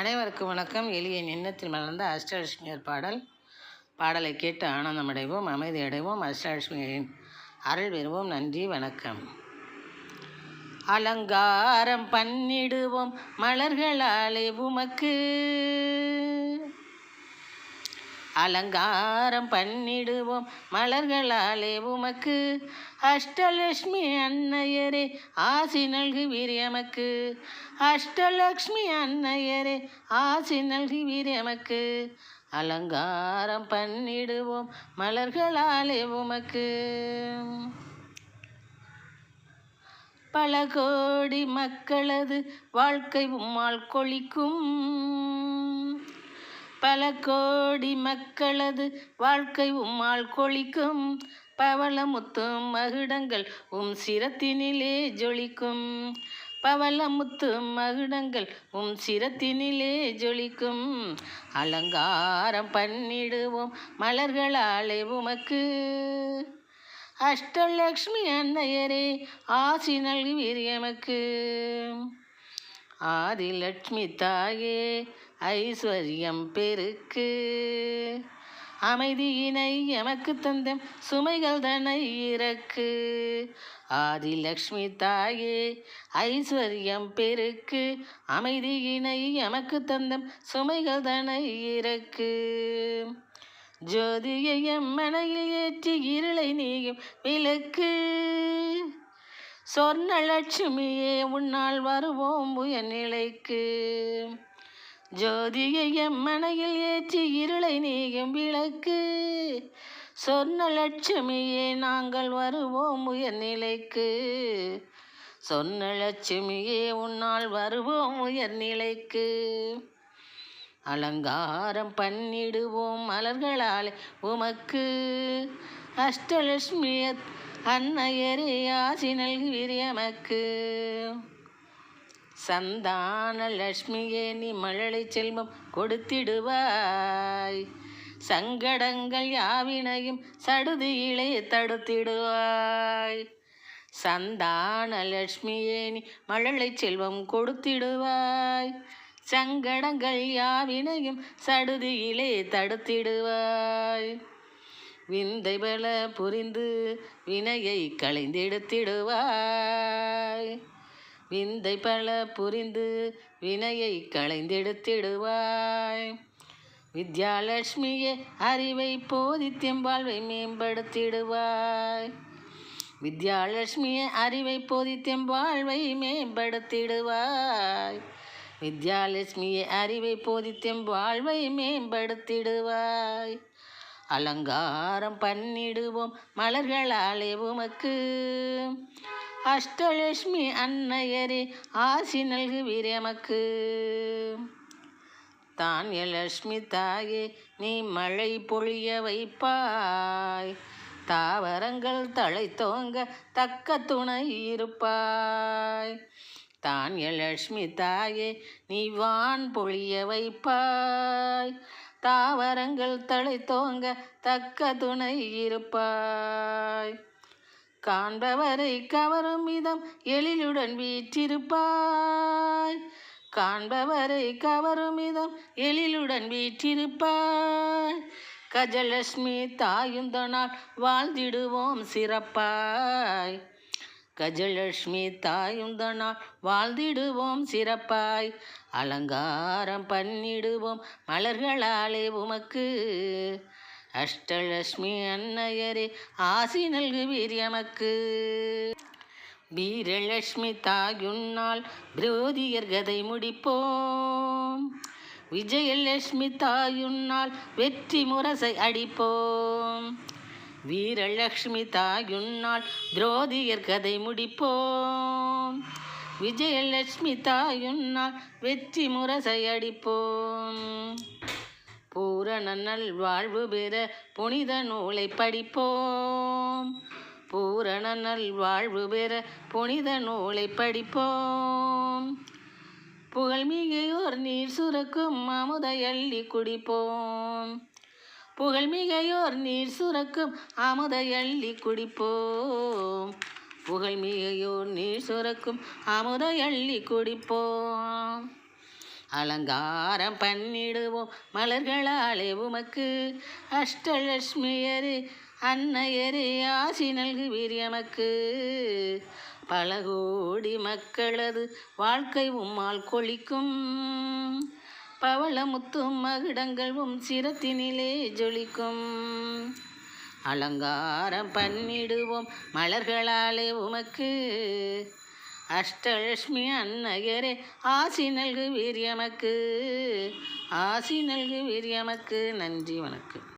அனைவருக்கும் வணக்கம். எளிய எண்ணத்தில் மலர்ந்த அஷ்டலட்சுமியர் பாடல். பாடலை கேட்டு ஆனந்தமடைவோம் அமைதி அடைவோம் அஷ்டலட்சுமியின் அருள் பெறுவோம். நன்றி வணக்கம். அலங்காரம் பண்ணிடுவோம் மலர்களாலே உமக்கு. அலங்காரம் பண்ணிடுவோம் மலர்களாலே உமக்கு. அஷ்டலக்ஷ்மி அன்னையரே ஆசி நல்குவீர் எமக்கு. அஷ்டலக்ஷ்மி அன்னையரே ஆசி நல்குவீர் எமக்கு. அலங்காரம் பண்ணிடுவோம் மலர்களாலே உமக்கு. பல கோடி மக்களது வாழ்க்கை உம்மால் கொளிக்கும் பல கோடி மக்களது வாழ்க்கை உம்மால் கொளிக்கும் பவளமுத்தும் மகுடங்கள் உம் சிரத்தினிலே ஜொலிக்கும். பவளமுத்தும் மகுடங்கள் உம் சிரத்தினிலே ஜொலிக்கும். அலங்காரம் பண்ணிடுவோம் மலர்களாலே உமக்கு. அஷ்டலக்ஷ்மி அன்னையரே ஆசி நல்குவீர் எமக்கு. ஆதிலட்சுமி தாயே ஐஸ்வர்யம் பெருக்கு. அமைதியினை எமக்கு தந்தம் சுமைகள் தனை இறக்கு. ஆதிலக்ஷ்மி தாயே ஐஸ்வர்யம் பெருக்கு. அமைதியினை எமக்கு தந்தம் சுமைகள் தனை இறக்கு. ஜோதியை எம்மனையில் ஏற்றி இருளை நீயும் விளக்கு. சொர்ணலட்சுமியே உன்னால் வருவோம் உயர்நிலைக்கு ஜோதியை எம்மனையில் ஏற்றி இருளை நீயும் விளக்கு. சொர்ணலட்சுமியே நாங்கள் வருவோம் உயர்நிலைக்கு சொர்ணலட்சுமியே உன்னால் வருவோம் உயர்நிலைக்கு அலங்காரம் பண்ணிடுவோம் மலர்களாலே உமக்கு. அஷ்டலட்சுமி அன்னையரே ஆசி நல்குவீர் எமக்கு. சந்தான லட்சுமியே நீ மழலை செல்வம் கொடுத்திடுவாய். சங்கடங்கள் யாவினையும் சடுதியிலே தடுத்திடுவாய். சந்தான லட்சுமியே நீ மழலை செல்வம் கொடுத்திடுவாய். சங்கடங்கள் யாவினையும் சடுதியிலே தடுத்திடுவாய். விந்தை பல புரிந்து வினையை களைந்தெடுத்திடுவாய். விந்தை பல புரிந்து வினையை களைந்தெடுத்திடுவாய். வித்யாலட்சுமியே அறிவை போதித்தெம் வாழ்வை மேம்படுத்திடுவாய். வித்யாலட்சுமியே அறிவை போதித்தெம் வாழ்வை மேம்படுத்திடுவாய். வித்யாலட்சுமியே அறிவை போதித்தெம் வாழ்வை மேம்படுத்திடுவாய். அலங்காரம் பண்ணிடுவோம் மலர்களாலே உமக்கு. அஷ்டலட்சுமி அன்னையரே ஆசி நல்குவீர் எமக்கு. தானியலட்சுமி தாயே நீ மழை பொழிய வைப்பாய். தாவரங்கள் தழை தோங்க தக்க துணை இருப்பாய். தானியலட்சுமி தாயே நீ வான் பொழிய வைப்பாய். தாவரங்கள் தலை தோங்க தக்க துணை இருப்பாய். காண்பவரை கவரும் விதம் எழிலுடன் வீற்றிருப்பாய். காண்பவரை கவரும் விதம் எழிலுடன் வீற்றிருப்பாய். கஜலட்சுமி தாயுந்தனால் வாழ்ந்திடுவோம் சிறப்பாய். கஜலட்சுமி தாயுந்தனால் வாழ்ந்திடுவோம் சிறப்பாய். அலங்காரம் பண்ணிடுவோம் மலர்களாலே உமக்கு. அஷ்டலட்சுமி அன்னையரே ஆசி நல்குவீர் எமக்கு. வீரலட்சுமி தாயுன்னால் விரோதியர் கதை முடிப்போம். விஜயலட்சுமி தாயுன்னால் வெற்றி முரசை அடிப்போம். வீரலட்சுமி தாயுன்னால் துரோதியர் கதை முடிப்போம். விஜயலட்சுமி தாயுன்னால் வெற்றி முரசை அடிப்போம். பூரண நல் வாழ்வு பெற புனித நூலை படிப்போம். பூரண நல் வாழ்வு பெற புனித நூலை படிப்போம். புகழ்மிகையோர் நீர் சுரக்கும் அமுதையள்ளி குடிப்போம். புகழ்மிகையோர் நீர் சுரக்கும் அமுதையள்ளி குடிப்போம். புகழ்மிகையோர் நீர் சுரக்கும் அமுதையள்ளி குடிப்போம். அலங்காரம் பண்ணிடுவோம் மலர்களாலே உமக்கு. அஷ்டலட்சுமியரே அன்னையரு ஆசி நல்கு வீரியமக்கு பல கோடி மக்களது வாழ்க்கை உம்மால் கொளிக்கும் பவளமுத்தும் மகுடங்களும் சிரத்தினிலே ஜொலிக்கும். அலங்காரம் பண்ணிடுவோம் மலர்களாலே உமக்கு. அஷ்டலட்சுமி அன்னகரே ஆசி நல்கு வீரியமக்கு ஆசி நல்கு வீரியமக்கு நன்றி வணக்கம்.